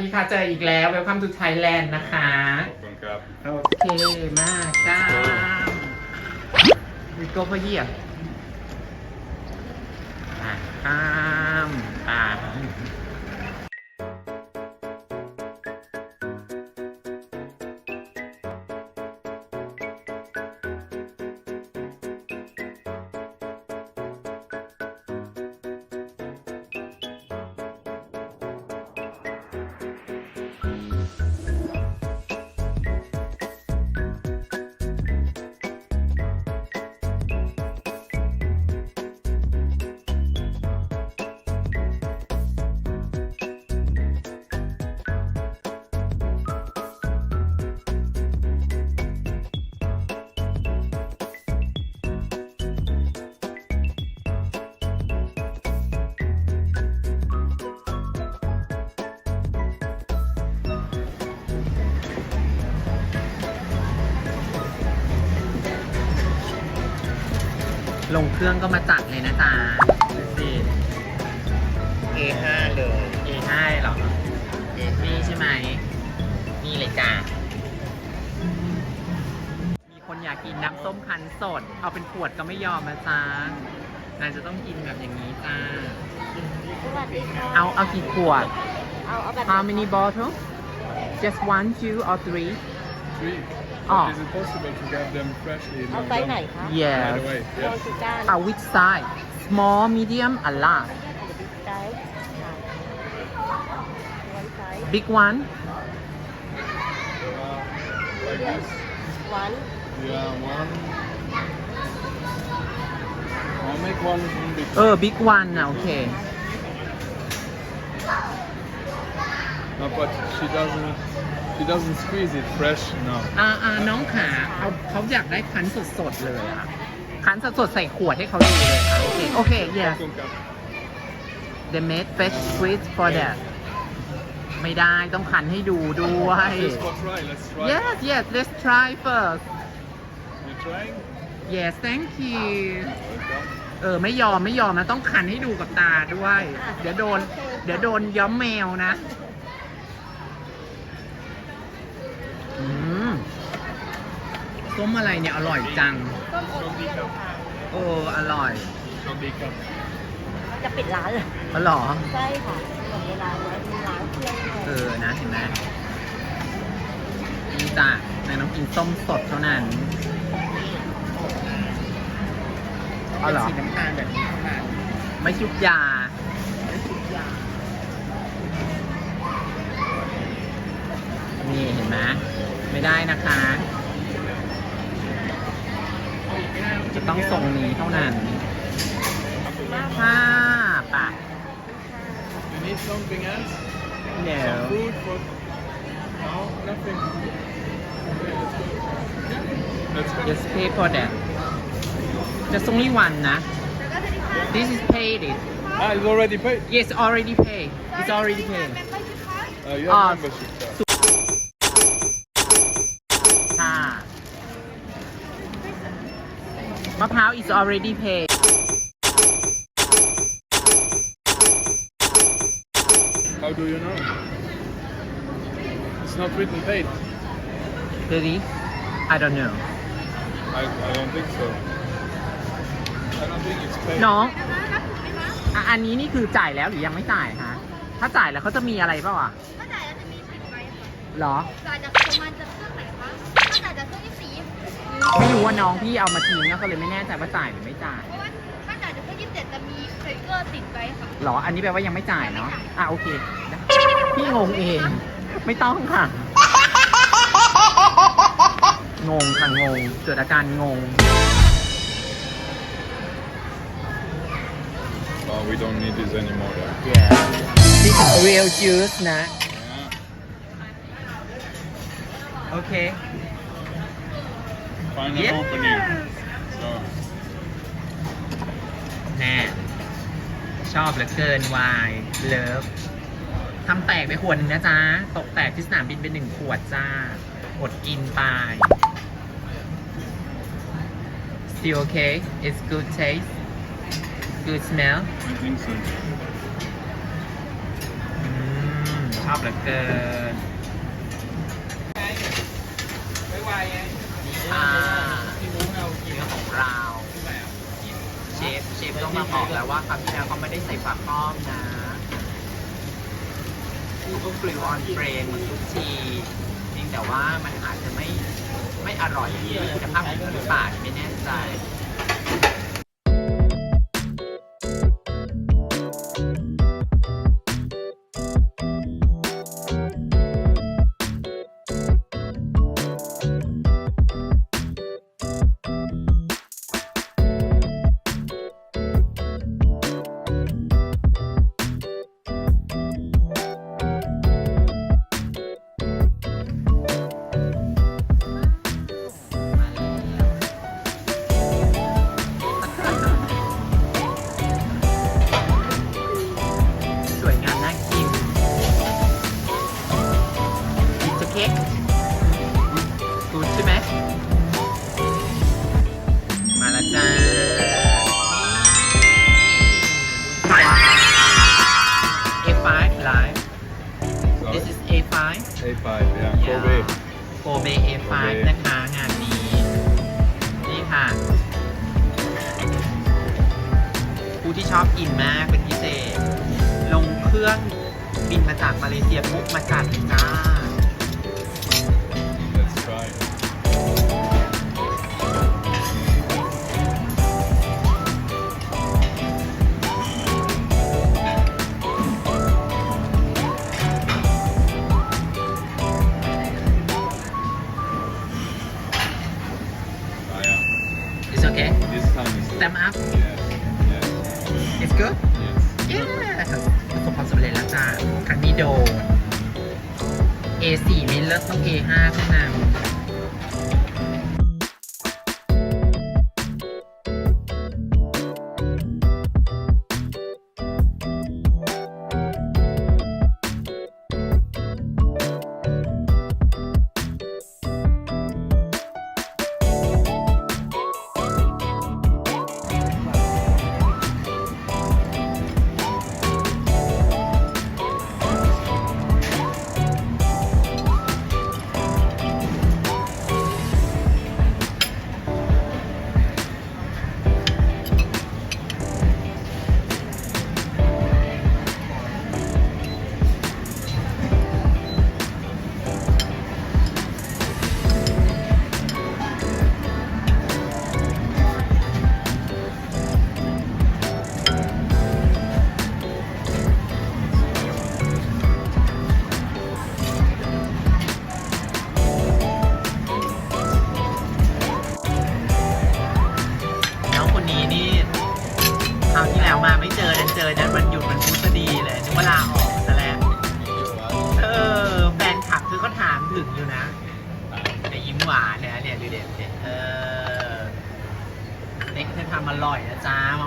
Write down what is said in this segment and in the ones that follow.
ดีค่ะเจออีกแล้ว Welcome to Thailand นะคะ ขอบคุณครับโอเคมากจ้าวิโก้พ่อเยี่ยมอะข้ามอ่า ลงเครื่องก็มาจัดเลยนะจ๊ะดูสิ A5 เลย A5 เหรอนี่ใช่ไหม นี่เลยจ้า มีคนอยากกินน้ำส้มคั้นสด เอาเป็นขวดก็ไม่ยอมนะจ๊ะนายจะต้องกินแบบอย่างนี้จ้า สวัสดีค่ะเอาเอากี่ขวด เอาเอาแบบ How many bottle just one two or three Three. Oh. Is it possible to get them freshly? เอาไซส์ไหนคะ yes Right away. โร Yes. ซิก้า uh, which size small medium a large ไซส์ค่ะวันไซส์ big one Uh, like this. วัน Yeah, one. I'll make one one big. เออ big one นะโอเค No, but she doesn't. She doesn't squeeze it fresh. No. อ่าอ่าน้องขาเขาเขาอยากได้คั้นสดๆเลยอะคั้นสดๆใส่ขวดให้เขาดูเลยอะโอเคโอเค yes ขอบคุณครับ they made fresh squeeze for that ไม่ได้ต้องคั้นให้ดูด้วย Just for try. Let's try. yes yes let's try first You trying? yes thank you Welcome. เออไม่ยอมไม่ยอมนะต้องคันให้ดูกับตาด้วย เดี๋ยวโดน เดี๋ยวโดนย้อมแมวนะ อืม ส้มอะไรเนี่ยอร่อยจังต้มโอเทียนค่ะเอออร่อย So big cup. จะปิดร้านเลยอ๋อเหรอใช่ค่ะหมดเวลาแล้วมีร้านเที่ยงเอเลยอนะเห็นไหมนี่จ้ะนายน้องกินส้มสดเท่านั้นอ๋อเหรอสีน้ำตาลแบบนี้เข้ามาไม่ชุบยา ไม่ชุบยานี่เห็นไหมไม่ได้นะคะ จะต้องทรงนี้เท่านั้นค่ะปะ You need something else? no Some food for? No, nothing. Okay, let's go. Let's go. just pay for that just only one นะ this is paid it Ah, it's already paid. yes already paid it's already paid Uh, you Ah, have membership card. มะพร้าว is already paid How do you know? It's not written paid. really I don't know I, I don't think so. I don't think it's paid. น้องอะอันนี้นี่คือจ่ายแล้วหรือยังไม่จ่ายคะถ้าจ่ายแล้วเขาจะมีอะไรเปล่าอะถ้าจ่ายแล้วจะมีสิทธิ์ไหมคะเหรอ จ่ายจากประมาณจะเครื่อง ไม่รู้ว่าน้องพี่เอามาทิ้งก็เลยไม่แน่ใจว่าจ่ายหรือไม่จ่ายเพราะว่าถ้าจ่ายจากเครื่องยี่สิบเจ็ดจะมีสติ๊กเกอร์ติดไว้ค่ะเหรอ อันนี้แปลว่ายังไม่จ่ายเนาะ อะโอเคได้พี่งงเอง ไม่ต้องค่ะ งงค่ะงง เกิดอาการงง Oh, we don't need this anymore. Then. yeah this is real juice นะโอเค Final Yes. opening. So, แน่ชอบเหลือเกินวายเลิฟทำแตกไปขวดหนึ่งนะจ๊ะ ตกแตกที่สนามบินไปหนึ่งขวดจ้า อดกินไป Still okay? It's good taste? Good smell? I think so. อืมชอบเหลือเกินนี่่าเนื้อของเรา เชฟเชฟต้องมาบอกแล้วว่าครั้งที่แล้วเขาไม่ได้ใส่ฝาครอบนะก็กลิวออนเฟรนเหมือนทุกทีเพียงแต่ว่ามันอาจจะไม่ไม่อร่อยที่คุณภาพของหรือเปล่าไม่แน่ใจ A5, yeah. Kobe. Kobe A5 นะคะงานนี้ นี่ค่ะ ผู้ที่ชอบกินมากเป็นพิเศษ ลงเครื่องบินมาจากมาเลเซียปุ๊บมาจัดเลยจ้า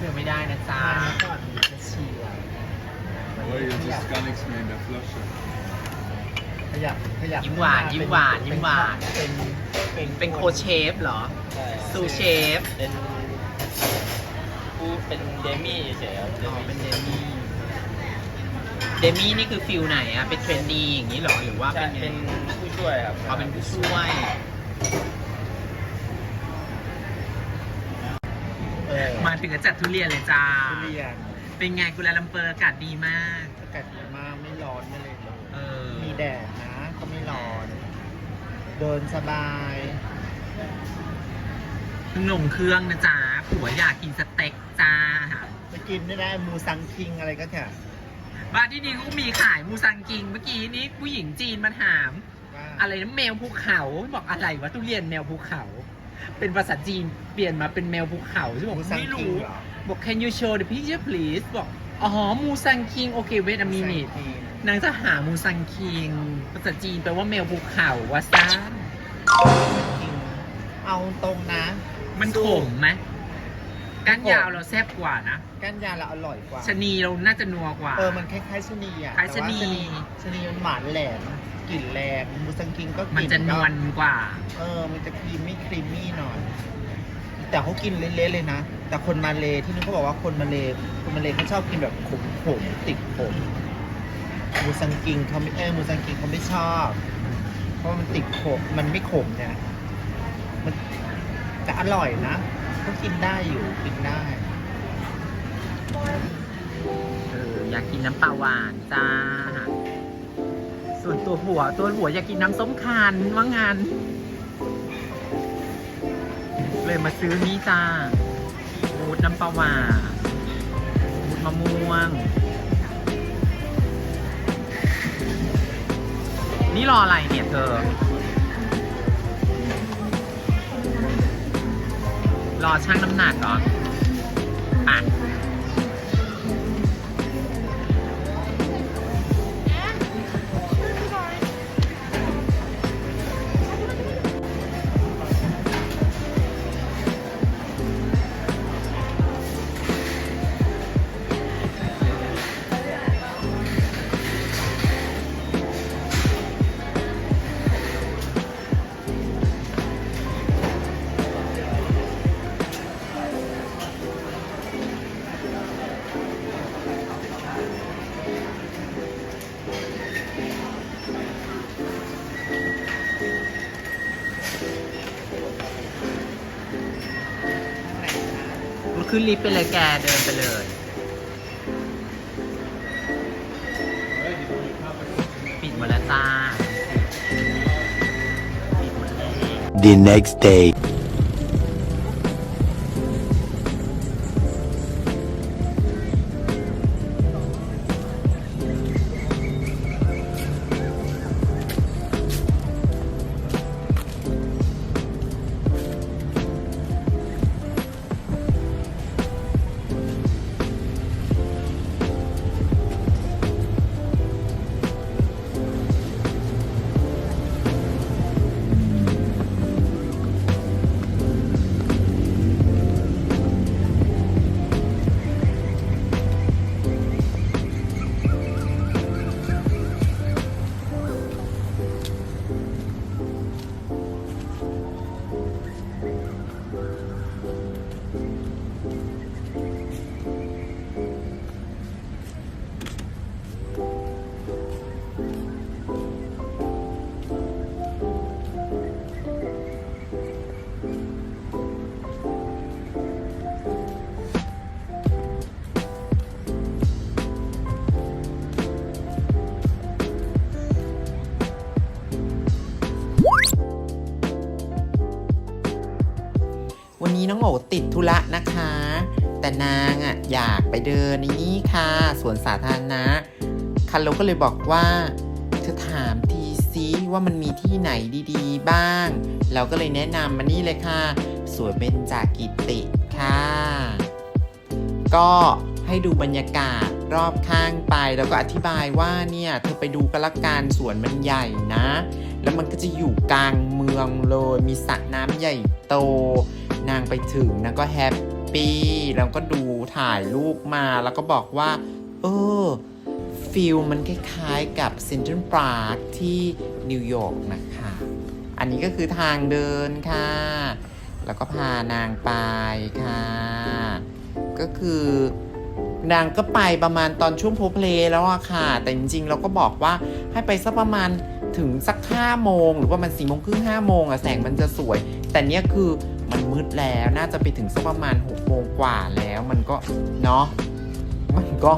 เมาส์เธอไม่ได้นะจ๊ะก่อนมีจะเชียร์ Or you just can't explain the flusher. ขยับขยับยิ้มหวานยิ้มหวานยิ้มหวาน เป็นเป็นเป็นโคชเชฟเหรอ ใช่ซูเชฟ เป็นผู้เป็นเดมี่เฉยๆครับเดอ๋อมี่เป็นเดมี่ เดมี่นี่คือฟิลไหนอะเป็นเทรนนีอย่างนี้เหรอ หรือว่าใช่เป็นไงเป็นผู้ช่วยครับเอาเป็นผู้ช่วย เออ มาถึงก็จัดทุเรียนเลยจ้า ทุเรียนเป็นไงกุลาลัมเปอร์อากาศดีมาก อากาศดีมากไม่ร้อนไม่เลยเลยเออ มีแดดนะ ก็ไม่ร้อน เดินสบายเพิ่งลงเครื่องนะจ๊ะผัวอยากกินสเต็กจ้า ไปกินไม่ได้มูซังคิงอะไรก็เถอะบ้านที่นี่ก็มีขายมูซังกิงเมื่อกี้นี้ผู้หญิงจีนมาถาม ว่าอะไรนะแมวภูเขาบอกอะไรวะทุเรียนแมวภูเขา เป็นภาษาจีนเปลี่ยนมาเป็นแมวภูเขาใช่บอกมูซังไม่คิงรู้เหรอบอก can you show the picture please บอกอ๋อมูซังคิงโอเค wait a minute นางจะหามูซังคิงภาษาจีนแปลว่าแมวภูเขาวะซ่าเอาตรงนะ มันขมไหม ก้านยาวเราแซ่บกว่านะก้านยาเราอร่อยกว่าชะนีเราน่าจะนัวกว่า เออมันคล้ายๆชะนีอะคล้ายชะนี แต่ว่าชะนีมันหวานแหลมกลิ่นแรงมูซังคิงก็กมันลิ่นจะนวลกว่า เออ มันจะครีมมี่ครีมมี่หน่อย แต่เขากินเละๆเลยนะ แต่คนมาเลที่นี่เขาบอกว่าคนมาเลคนมาเลเขาชอบกินแบบขมๆติดขมมูซังกิงเขาไม่เออมูซังกิงเขาไม่ชอบ เพราะมันติดขมมันไม่ขมเนี่ยมันแต่อร่อยนะ ก็กินได้อยู่กินได้เอออยากกินน้ำปลาหวานจ้า ส่วนตัวหัวตัวหัวอยากกินน้ำส้มคันว่างานเลยมาซื้อนี่จ้ามูดน้ำปลาหวานมูดมะม่วง นี่รออะไรเนี่ยเธอ รอชั่งน้ำหนักก่อนอะ ขึ้นลิฟต์ไปเลยแกเดินไปเลย ปิดหมดแล้วจ้า the next day. วันนี้น้องโอติดธุระนะคะ แต่นางอะอยากไปเดินนี่ค่ะสวนสาธารณะคันโลก็เลยบอกว่าเธอถามทีซิว่ามันมีที่ไหนดีๆ บ้าง เราก็เลยแนะนำมานี่เลยค่ะสวนเบญจากิติค่ะ ก็ให้ดูบรรยากาศรอบข้างไป แล้วก็อธิบายว่าเนี่ยเธอไปดูกันละกันสวนมันใหญ่นะ แล้วมันก็จะอยู่กลางเมืองเลย มีสระน้ำใหญ่โต นางไปถึงนางก็แฮปปี้แล้วก็ดูถ่ายรูปมาแล้วก็บอกว่า เออฟิลมันคล้ายๆกับเซนทรัลพาร์คที่นิวยอร์กนะคะ อันนี้ก็คือทางเดินค่ะ แล้วก็พานางไปค่ะ ก็คือนางก็ไปประมาณตอนช่วงโพเพลแล้วอะค่ะ แต่จริงๆเราก็บอกว่าให้ไปสักประมาณถึงสักห้าโมง หรือว่ามันสี่โมงครึ่งห้าโมงอะแสงมันจะสวย แต่เนี้ยคือ มันมืดแล้วน่าจะไปถึงสักประมาณหกโมงกว่าแล้วมันก็เนาะมันก็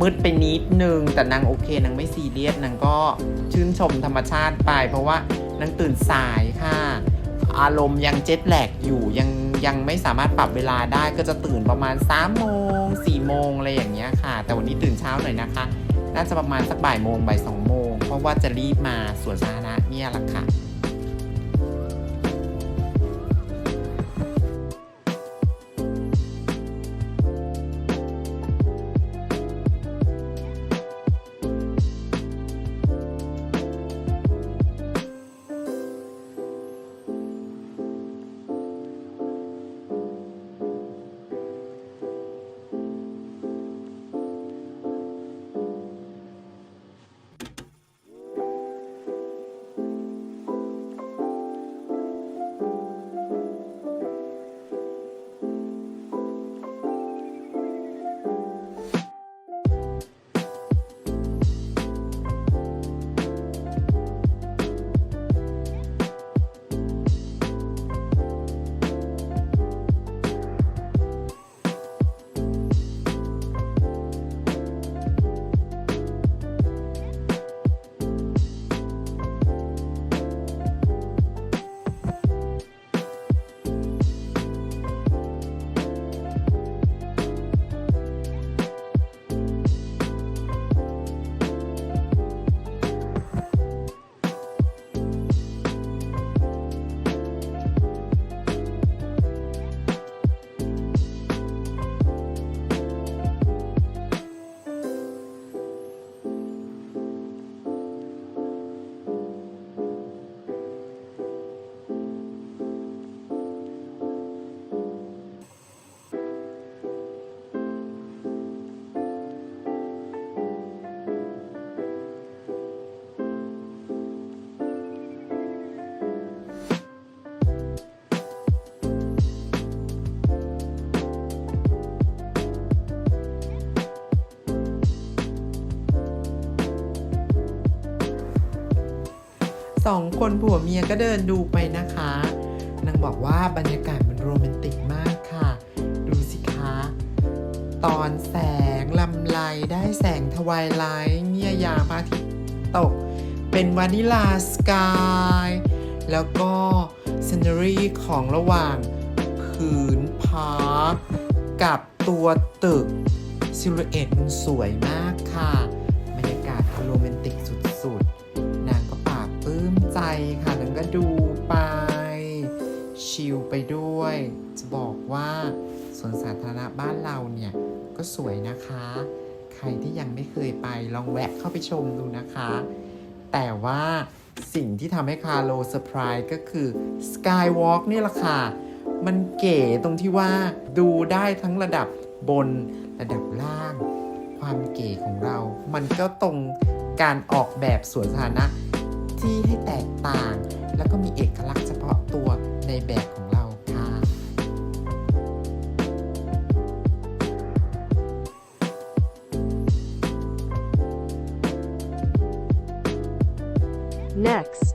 มืดไปนิดนึง แต่นางโอเคนางไม่ซีเรียสนางก็ชื่นชมธรรมชาติไป เพราะว่านางตื่นสายค่ะ อารมณ์ยังเจ็ตแลกอยู่ยังยังไม่สามารถปรับเวลาได้ก็จะตื่นประมาณ3โมง4โมงอะไรอย่างเงี้ยค่ะ แต่วันนี้ตื่นเช้าหน่อยนะคะ น่าจะประมาณสักบ่ายโมงบ่ายสองโมงเพราะว่าจะรีบมาสวนสาธารณะเนี่ยแหละค่ะ สองคนผัวเมียก็เดินดูไปนะคะนางบอกว่าบรรยากาศมันโรแมนติกมากค่ะ ดูสิคะ ตอนแสงลำไรได้แสงทวายไลท์เนี่ยยาพระอาทิตย์ตก เป็นวานิลาสกายแล้วก็ซีน e รีของระหว่างผืนพาร์คกับตัวตึกซิลูเอตมันสวยมากค่ะ ด้วย จะบอกว่าสวนสาธารณะบ้านเราเนี่ยก็สวยนะคะ ใครที่ยังไม่เคยไปลองแวะเข้าไปชมดูนะคะ แต่ว่าสิ่งที่ทำให้คาโลเซอร์ไพรส์ก็คือ Skywalk นี่แหละค่ะ มันเก๋ตรงที่ว่าดูได้ทั้งระดับบนระดับล่าง ความเก๋ของเรา มันก็ตรงการออกแบบสวนสาธารณะที่ให้แตกต่าง แล้วก็มีเอกลักษณ์เฉพาะตัวในแบบ Next.